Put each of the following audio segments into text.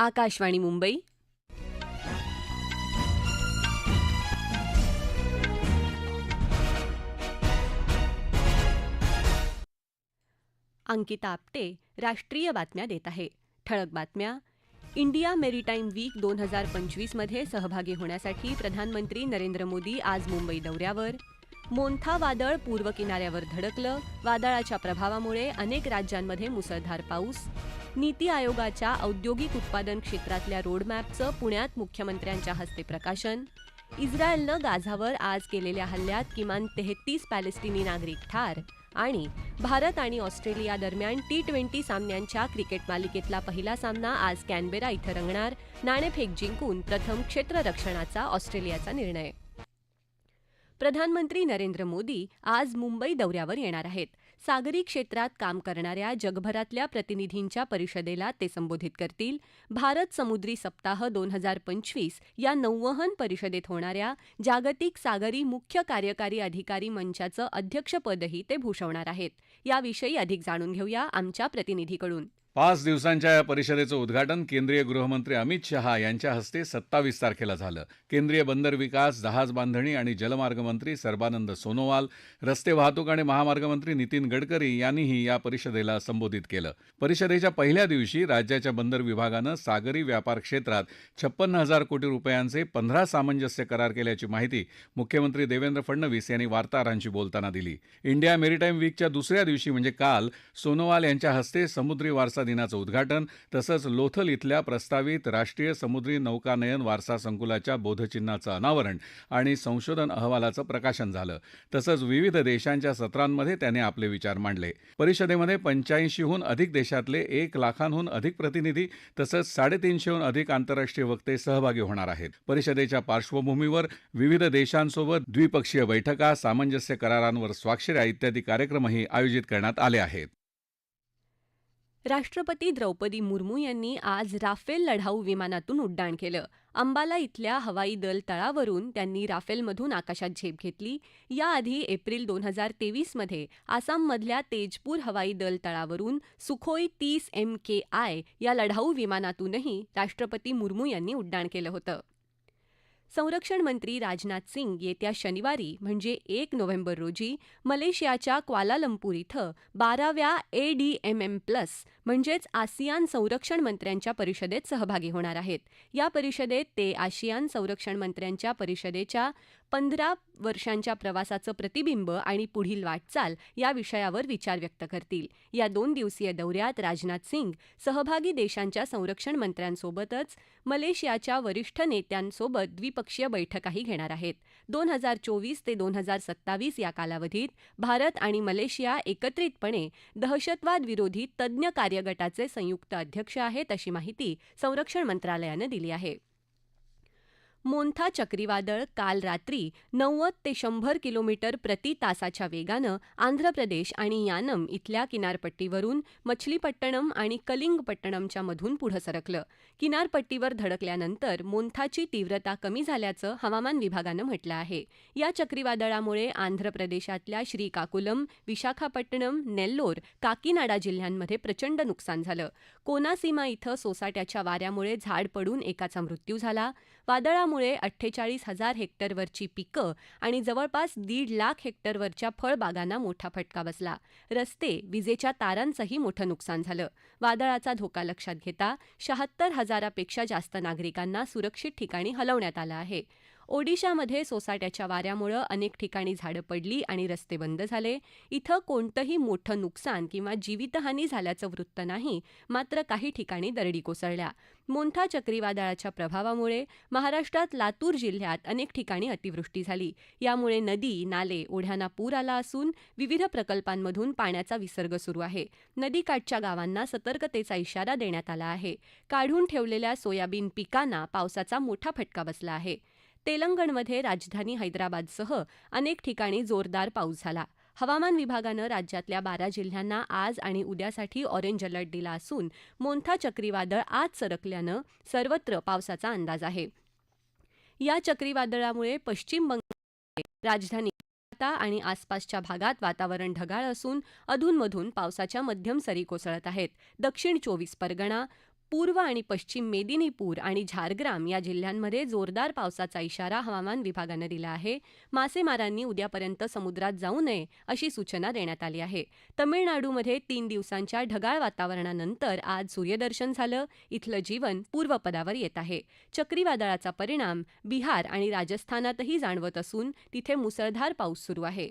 आकाशवाणी मुंबई. अंकिता आपटे राष्ट्रीय बातम्या देत आहे. ठळक बातम्या. इंडिया मेरीटाईम वीक दोन हजार पंचवीसमध्ये सहभागी होण्यासाठी प्रधानमंत्री नरेंद्र मोदी आज मुंबई दौऱ्यावर. मोंथा वादळ पूर्व किनाऱ्यावर धडकलं. वादळाच्या प्रभावामुळे अनेक राज्यांमध्ये मुसळधार पाऊस. नीती आयोगाच्या औद्योगिक उत्पादन क्षेत्रातल्या रोडमॅपचं पुण्यात मुख्यमंत्र्यांच्या हस्ते प्रकाशन. इस्रायलनं गाझावर आज केलेल्या हल्ल्यात किमान तेहतीस पॅलेस्टिनी नागरिक ठार. आणि भारत आणि ऑस्ट्रेलिया दरम्यान टी ट्वेंटी सामन्यांच्या क्रिकेट मालिकेतला पहिला सामना आज कॅनबेरा इथं रंगणार. नाणेफेक जिंकून प्रथम क्षेत्ररक्षणाचा ऑस्ट्रेलियाचा निर्णय. प्रधानमंत्री नरेंद्र मोदी आज मुंबई दौऱ्यावर येणार आहेत. सागरी क्षेत्रात काम करणाऱ्या जगभरातल्या प्रतिनिधींच्या परिषदेला ते संबोधित करतील. भारत समुद्री सप्ताह दोन हजार पंचवीस या नौवहन परिषदेत होणाऱ्या जागतिक सागरी मुख्य कार्यकारी अधिकारी मंचाचं अध्यक्षपदही ते भूषवणार आहेत. याविषयी अधिक जाणून घेऊया आमच्या प्रतिनिधीकडून. पाच दिवसांच्या या परिषदेचं उद्घाटन केंद्रीय गृहमंत्री अमित शहा यांच्या हस्ते सत्तावीस तारखेला झालं. केंद्रीय बंदर विकास जहाज बांधणी आणि जलमार्ग मंत्री सर्बानंद सोनोवाल रस्ते वाहतूक आणि महामार्ग मंत्री नितीन गडकरी यांनीही या परिषदेला संबोधित केलं. परिषदेच्या पहिल्या दिवशी राज्याच्या बंदर विभागानं सागरी व्यापार क्षेत्रात छप्पन्न हजार कोटी रुपयांचे पंधरा सामंजस्य करार केल्याची माहिती मुख्यमंत्री देवेंद्र फडणवीस यांनी वार्ताहरांशी बोलताना दिली. इंडिया मेरीटाईम वीकच्या दुसऱ्या दिवशी म्हणजे काल सोनोवाल यांच्या हस्ते समुद्री वारसा दिनाचं उद्घाटन तसंच लोथल इथल्या प्रस्तावित राष्ट्रीय समुद्री नौकानयन वारसा संकुलाच्या बोधचिन्हाचं अनावरण आणि संशोधन अहवालाचं प्रकाशन झालं. तसंच विविध देशांच्या सत्रांमध्ये त्याने आपले विचार मांडले. परिषदेमध्ये पंच्याऐंशीहून अधिक देशातले एक लाखांहून अधिक प्रतिनिधी तसंच साडेतीनशेहून अधिक आंतरराष्ट्रीय वक्ते सहभागी होणार आहेत. परिषदेच्या पार्श्वभूमीवर विविध देशांसोबत द्विपक्षीय बैठका सामंजस्य करारांवर स्वाक्षऱ्या इत्यादी कार्यक्रमही आयोजित करण्यात आले आहेत. राष्ट्रपती द्रौपदी मुर्मू यांनी आज राफेल लढाऊ विमानातून उड्डाण केलं. अंबाला इथल्या हवाई दल तळावरून त्यांनी राफेलमधून आकाशात झेप घेतली. याआधी एप्रिल दोन हजार तेवीसमध्ये आसाममधल्या तेजपूर हवाई दल तळावरून सुखोई तीस एम के आय या लढाऊ विमानातूनही राष्ट्रपती मुर्मू यांनी उड्डाण केलं होतं. संरक्षण मंत्री राजनाथ सिंग येत्या शनिवारी म्हणजे एक नोव्हेंबर रोजी मलेशियाच्या क्वालालंपूर इथं बाराव्या A D M M plus म्हणजेच आसियान संरक्षण मंत्र्यांच्या परिषदेत सहभागी होणार आहेत. या परिषदेत ते आशियान संरक्षण मंत्र्यांच्या परिषदेच्या पंधरा वर्षांच्या प्रवासाचं प्रतिबिंब आणि पुढील वाटचाल या विषयावर विचार व्यक्त करतील. या दोन दिवसीय दौऱ्यात राजनाथ सिंग सहभागी देशांच्या संरक्षण मंत्र्यांसोबतच मलेशियाच्या वरिष्ठ नेत्यांसोबत द्विप द्विपक्षीय बैठकाही घेणार आहेत. दोन हजार चोवीस ते दोन हजार सत्तावीस या कालावधीत भारत आणि मलेशिया एकत्रितपणे दहशतवाद विरोधी तज्ज्ञ कार्यगटाचे संयुक्त अध्यक्ष आहेत अशी माहिती संरक्षण मंत्रालयानं दिली आहे. मोंथा चक्रीवादळ काल रात्री नव्वद ते शंभर किलोमीटर प्रति तासाच्या वेगानं आंध्र प्रदेश आणि यानम इथल्या किनारपट्टीवरून मछलीपट्टणम आणि कलिंगपट्टणमच्या मधून पुढं सरकलं. किनारपट्टीवर धडकल्यानंतर मोंथाची तीव्रता कमी झाल्याचं हवामान विभागानं म्हटलं आहे. या चक्रीवादळामुळे आंध्र प्रदेशातल्या श्रीकाकुलम विशाखापट्टणम नेल्लोर काकीनाडा जिल्ह्यांमध्ये प्रचंड नुकसान झालं. कोनासीमा इथं सोसाट्याच्या वाऱ्यामुळे झाड पडून एकाचा मृत्यू झाला. वादळामुळे अठ्ठेचाळीस हजार हेक्टरवरची पिकं आणि जवळपास दीड लाख हेक्टरवरच्या फळबागांना मोठा फटका बसला. रस्ते विजेच्या तारांचंही मोठं नुकसान झालं. वादळाचा धोका लक्षात घेता शहात्तर हजारापेक्षा जास्त नागरिकांना सुरक्षित ठिकाणी हलवण्यात आलं आहे. ओडिशामध्ये सोसाट्याच्या वाऱ्यामुळं अनेक ठिकाणी झाडं पडली आणि रस्ते बंद झाले. इथं कोणतंही मोठं नुकसान किंवा जीवितहानी झाल्याचं वृत्त नाही मात्र काही ठिकाणी दरडी कोसळल्या. मोंथा चक्रीवादळाच्या प्रभावामुळे महाराष्ट्रात लातूर जिल्ह्यात अनेक ठिकाणी अतिवृष्टी झाली. यामुळे नदी नाले ओढ्यांना पूर आला असून विविध प्रकल्पांमधून पाण्याचा विसर्ग सुरू आहे. नदीकाठच्या गावांना सतर्कतेचा इशारा देण्यात आला आहे. काढून ठेवलेल्या सोयाबीन पिकांना पावसाचा मोठा फटका बसला आहे. तेलंगणमध्ये राजधानी हैदराबादसह अनेक ठिकाणी जोरदार पाऊस झाला. हवामान विभागानं राज्यातल्या बारा जिल्ह्यांना आज आणि उद्यासाठी ऑरेंज अलर्ट दिला असून मोंथा चक्रीवादळ आज सरकल्यानं सर्वत्र पावसाचा अंदाज आहे. या चक्रीवादळामुळे पश्चिम बंगाल राजधानी आणि आसपासच्या भागात वातावरण ढगाळ असून अधूनमधून पावसाच्या मध्यम सरी कोसळत आहेत. दक्षिण चोवीस परगणा पूर्व आणि पश्चिम मेदिनीपूर आणि झारग्राम या जिल्ह्यांमध्ये जोरदार पावसाचा इशारा हवामान विभागानं दिला आहे. मासेमारांनी उद्यापर्यंत समुद्रात जाऊ नये अशी सूचना देण्यात आली आहे. तमिळनाडूमध्ये तीन दिवसांच्या ढगाळ वातावरणानंतर आज सूर्यदर्शन झालं. इथलं जीवन पूर्वपदावर येत आहे. चक्रीवादळाचा परिणाम बिहार आणि राजस्थानातही जाणवत असून तिथे मुसळधार पाऊस सुरू आहे.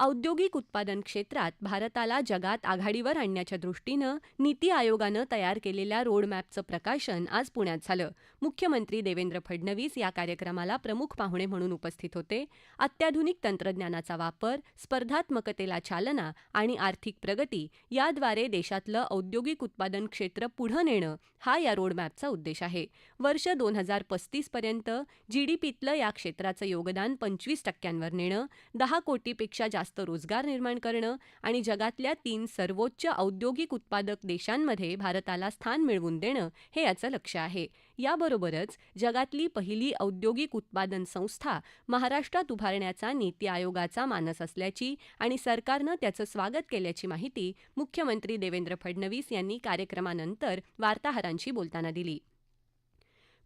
औद्योगिक उत्पादन क्षेत्रात भारताला जगात आघाडीवर आणण्याच्या दृष्टीनं नीती आयोगानं तयार केलेल्या रोडमॅपचं प्रकाशन आज पुण्यात झालं. मुख्यमंत्री देवेंद्र फडणवीस या कार्यक्रमाला प्रमुख पाहुणे म्हणून उपस्थित होते. अत्याधुनिक तंत्रज्ञानाचा वापर स्पर्धात्मकतेला चालना आणि आर्थिक प्रगती याद्वारे देशातलं औद्योगिक उत्पादन क्षेत्र पुढं नेणं हा या रोडमॅपचा उद्देश आहे. वर्ष दोन हजार पस्तीसपर्यंत जीडीपीतलं या क्षेत्राचं योगदान पंचवीस टक्क्यांवर नेणं दहा कोटीपेक्षा जास्त रोजगार निर्माण करणं आणि जगातल्या तीन सर्वोच्च औद्योगिक उत्पादक देशांमध्ये भारताला स्थान मिळवून देणं हे याचं लक्ष आहे. याबरोबरच जगातली पहिली औद्योगिक उत्पादन संस्था महाराष्ट्रात उभारण्याचा नीती आयोगाचा मानस असल्याची आणि सरकारनं त्याचं स्वागत केल्याची माहिती मुख्यमंत्री देवेंद्र फडणवीस यांनी कार्यक्रमानंतर वार्ताहरांशी बोलताना दिली.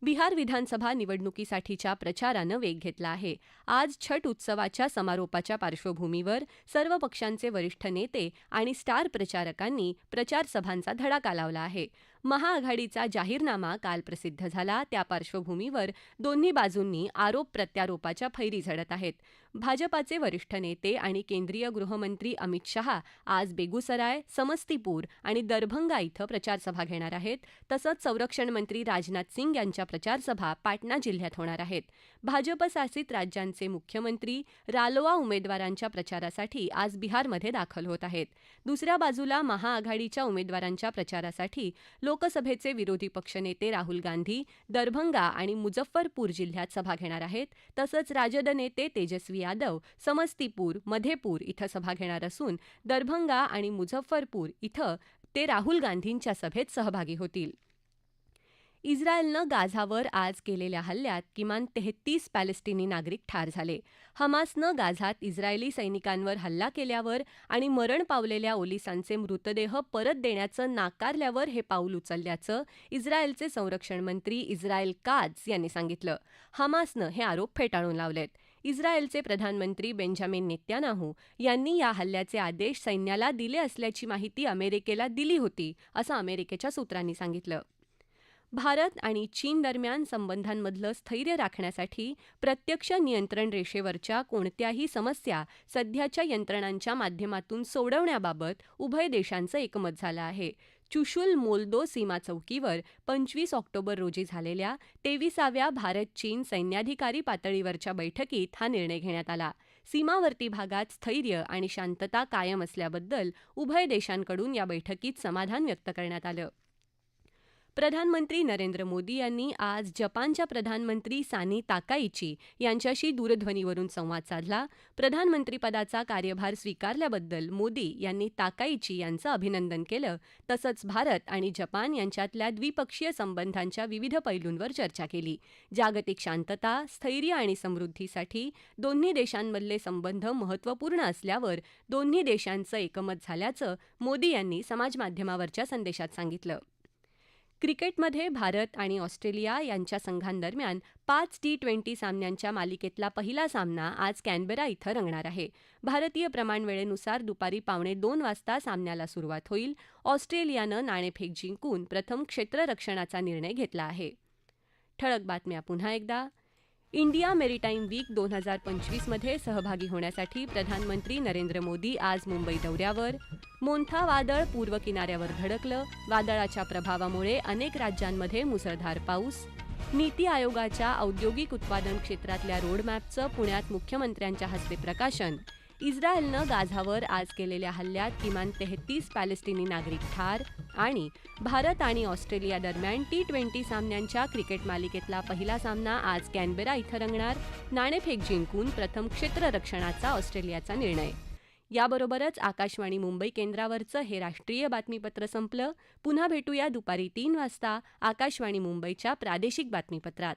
बिहार विधानसभा निवडणुकीसाठीच्या प्रचारानं वेग घेतला आहे. आज छठ उत्सवाच्या समारोपाच्या पार्श्वभूमीवर सर्व पक्षांचे वरिष्ठ नेते आणि स्टार प्रचारकांनी प्रचारसभांचा धडाका लावला आहे. महाआघाडीचा जाहीरनामा काल प्रसिद्ध झाला. त्या पार्श्वभूमीवर दोन्ही बाजूंनी आरोप प्रत्यारोपाच्या फैरी झडत आहेत. भाजपाचे वरिष्ठ नेते आणि केंद्रीय गृहमंत्री अमित शहा आज बेगुसराय समस्तीपूर आणि दरभंगा इथं प्रचारसभा घेणार आहेत. तसंच संरक्षण मंत्री राजनाथ सिंग यांच्या प्रचारसभा पाटणा जिल्ह्यात होणार आहेत. भाजपशासित राज्यांचे मुख्यमंत्री रालोआ उमेदवारांच्या प्रचारासाठी आज बिहारमध्ये दाखल होत आहेत. दुसऱ्या बाजूला महाआघाडीच्या उमेदवारांच्या प्रचारासाठी लोकसभेचे विरोधी पक्षनेते राहुल गांधी दरभंगा आणि मुझफ्फरपूर जिल्ह्यात सभा घेणार आहेत. तसंच राजद नेते तेजस्वी यादव समस्तीपूर मधेपूर इथं सभा घेणार असून दरभंगा आणि मुझफ्फरपूर इथं ते राहुल गांधींच्या सभेत सहभागी होतील. इस्रायलनं गाझावर आज केलेल्या हल्ल्यात किमान तेहतीस पॅलेस्टिनी नागरिक ठार झाले. हमासनं गाझात इस्रायली सैनिकांवर हल्ला केल्यावर आणि मरण पावलेल्या ओलिसांचे मृतदेह परत देण्याचं नाकारल्यावर हे पाऊल उचलल्याचं इस्रायलचे संरक्षण मंत्री इस्रायल काज यांनी सांगितलं. हमासनं हे आरोप फेटाळून लावलेत. इस्रायलचे प्रधानमंत्री बेंजामिन नेत्यानाहू यांनी या हल्ल्याचे आदेश सैन्याला दिले असल्याची माहिती अमेरिकेला दिली होती असं अमेरिकेच्या सूत्रांनी सांगितलं. भारत आणि चीन दरम्यान संबंधांमधलं स्थैर्य राखण्यासाठी प्रत्यक्ष नियंत्रण रेषेवरच्या कोणत्याही समस्या सध्याच्या यंत्रणांच्या माध्यमातून सोडवण्याबाबत उभय देशांचं एकमत झालं आहे. चुशुल मोल्दो सीमा चौकीवर पंचवीस ऑक्टोबर रोजी झालेल्या तेविसाव्या भारत चीन सैन्याधिकारी पातळीवरच्या बैठकीत हा निर्णय घेण्यात आला. सीमावर्ती भागात स्थैर्य आणि शांतता कायम असल्याबद्दल उभय देशांकडून या बैठकीत समाधान व्यक्त करण्यात आलं. प्रधानमंत्री नरेंद्र मोदी यांनी आज जपानच्या प्रधानमंत्री सानी ताकाईची यांच्याशी दूरध्वनीवरून संवाद साधला. प्रधानमंत्रीपदाचा कार्यभार स्वीकारल्याबद्दल मोदी यांनी ताकाईची यांचं अभिनंदन केलं. तसंच भारत आणि जपान यांच्यातल्या द्विपक्षीय संबंधांच्या विविध पैलूंवर चर्चा केली. जागतिक शांतता स्थैर्य आणि समृद्धीसाठी दोन्ही देशांमधले संबंध महत्त्वपूर्ण असल्यावर दोन्ही देशांचं एकमत झाल्याचं मोदी यांनी समाजमाध्यमावरच्या संदेशात सांगितलं. क्रिकेटमध्ये भारत आणि ऑस्ट्रेलिया यांच्या संघांदरम्यान पाच टी ट्वेंटी सामन्यांच्या मालिकेतला पहिला सामना आज कॅनबेरा इथं रंगणार आहे. भारतीय प्रमाणवेळेनुसार दुपारी पावणे दोन वाजता सामन्याला सुरुवात होईल. ऑस्ट्रेलियानं नाणेफेक जिंकून प्रथम क्षेत्ररक्षणाचा निर्णय घेतला आहे. ठळक बातम्या पुन्हा एकदा. इंडिया मेरीटाईम वीक दोन हजार पंचवीसमध्ये सहभागी होण्यासाठी प्रधानमंत्री नरेंद्र मोदी आज मुंबई दौऱ्यावर. मोंथा वादळ पूर्व किनाऱ्यावर धडकलं. वादळाच्या प्रभावामुळे अनेक राज्यांमध्ये मुसळधार पाऊस. नीती आयोगाच्या औद्योगिक उत्पादन क्षेत्रातल्या रोडमॅपचं पुण्यात मुख्यमंत्र्यांच्या हस्ते प्रकाशन. इस्रायलनं गाझावर आज केलेल्या हल्ल्यात किमान तेहतीस पॅलेस्टिनी नागरिक ठार आणि भारत आणि ऑस्ट्रेलिया दरम्यान टी ट्वेंटी सामन्यांच्या क्रिकेट मालिकेतला पहिला सामना आज कॅनबेरा इथं रंगणार. नाणेफेक जिंकून प्रथम क्षेत्ररक्षणाचा ऑस्ट्रेलियाचा निर्णय. याबरोबरच आकाशवाणी मुंबई केंद्रावरचं हे राष्ट्रीय बातमीपत्र संपलं. पुन्हा भेटूया दुपारी तीन वाजता आकाशवाणी मुंबईच्या प्रादेशिक बातमीपत्रात.